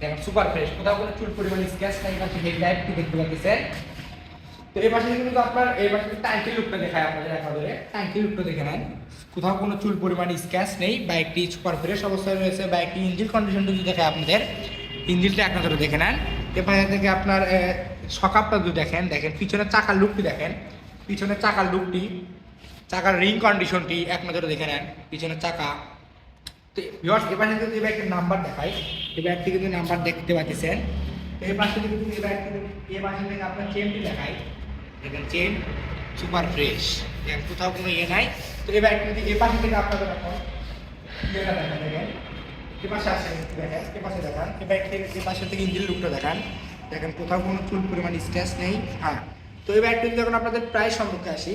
দেখেন super fresh কোথাও কোনো চুল পরিমাণ স্ক্র্যাচ নাই পাশে হেডলাইটটি দেখতে পাচ্ছেন তো এই পাশে কিন্তু আপনার, এই পাশে ট্যাঙ্কি লুকটা দেখায় আপনাদের একাধারে। ট্যাঙ্কি লুকটা দেখে নেন। কোথাও কোনো চুল পরিমাণ স্ক্র্যাচ নেই বাইকটি সুপার ফ্রেশ অবস্থায় রয়েছে বাইকটি ইঞ্জিন কন্ডিশনটা যদি দেখায় আপনাদের ইঞ্জিনটা এক নজরে দেখে নেন। এ পাশে থেকে আপনার সকাপটা যদি দেখেন দেখেন, পিছনের চাকার লুকটি দেখেন। পিছনের চাকার লুকটি চাকার রিং কন্ডিশনটি এক নজরে দেখে নেন। পিছনের চাকা তো এবার যদি এই নাম্বার দেখাই। এই ব্যাগটি কিন্তু নাম্বার দেখতে পাচ্ছেন। এই পাশে কিন্তু এই ব্যাগটি এই পাশে থেকে আপনার চেনটি দেখাই। দেখেন চেন সুপার ফ্রেশ দেখেন, কোথাও কোনো ইয়ে নাই। তো এই ব্যাগটি যদি এই পাশে থেকে আপনাদের এখন দেখেন এ পাশে আসে দেখেন এ পাশে দেখান। এই পাশে থেকে ইঞ্জিন লুকটা দেখান। দেখেন, কোথাও কোনো চুল পরিমাণ স্ক্র্যাচ নেই। হ্যাঁ তো এই ব্যাগটি যখন আপনাদের প্রায় সম্পর্কে আসি